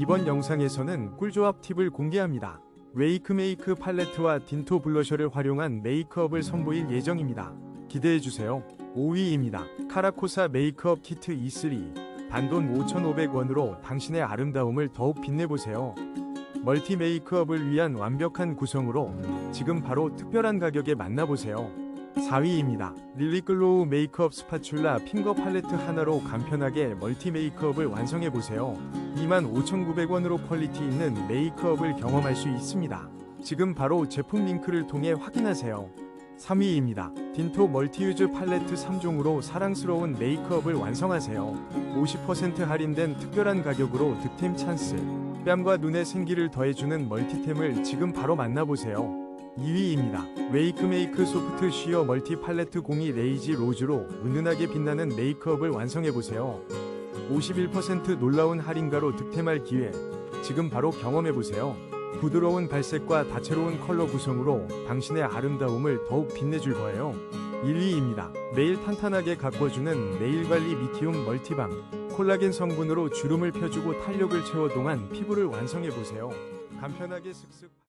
이번 영상에서는 꿀조합 팁을 공개합니다. 웨이크메이크 팔레트와 딘토 블러셔를 활용한 메이크업을 선보일 예정입니다. 기대해주세요. 5위입니다. 카라코사 메이크업 키트 E3 단돈 5,500원으로 당신의 아름다움을 더욱 빛내보세요. 멀티 메이크업을 위한 완벽한 구성으로 지금 바로 특별한 가격에 만나보세요. 4위입니다. 릴리글로우 메이크업 스파츌라 핑거 팔레트 하나로 간편하게 멀티 메이크업을 완성해보세요. 25,900원으로 퀄리티 있는 메이크업을 경험할 수 있습니다. 지금 바로 제품 링크를 통해 확인하세요. 3위입니다. 딘토 멀티유즈 팔레트 3종으로 사랑스러운 메이크업을 완성하세요. 50% 할인된 특별한 가격으로 득템 찬스. 뺨과 눈에 생기를 더해주는 멀티템을 지금 바로 만나보세요. 2위입니다. 웨이크메이크 소프트 쉬어 멀티 팔레트 02 레이지 로즈로 은은하게 빛나는 메이크업을 완성해보세요. 51% 놀라운 할인가로 득템할 기회. 지금 바로 경험해보세요. 부드러운 발색과 다채로운 컬러 구성으로 당신의 아름다움을 더욱 빛내줄 거예요. 1위입니다. 매일 탄탄하게 가꿔주는 네일관리 미티움 멀티밤. 콜라겐 성분으로 주름을 펴주고 탄력을 채워 동안 피부를 완성해보세요. 간편하게 슥슥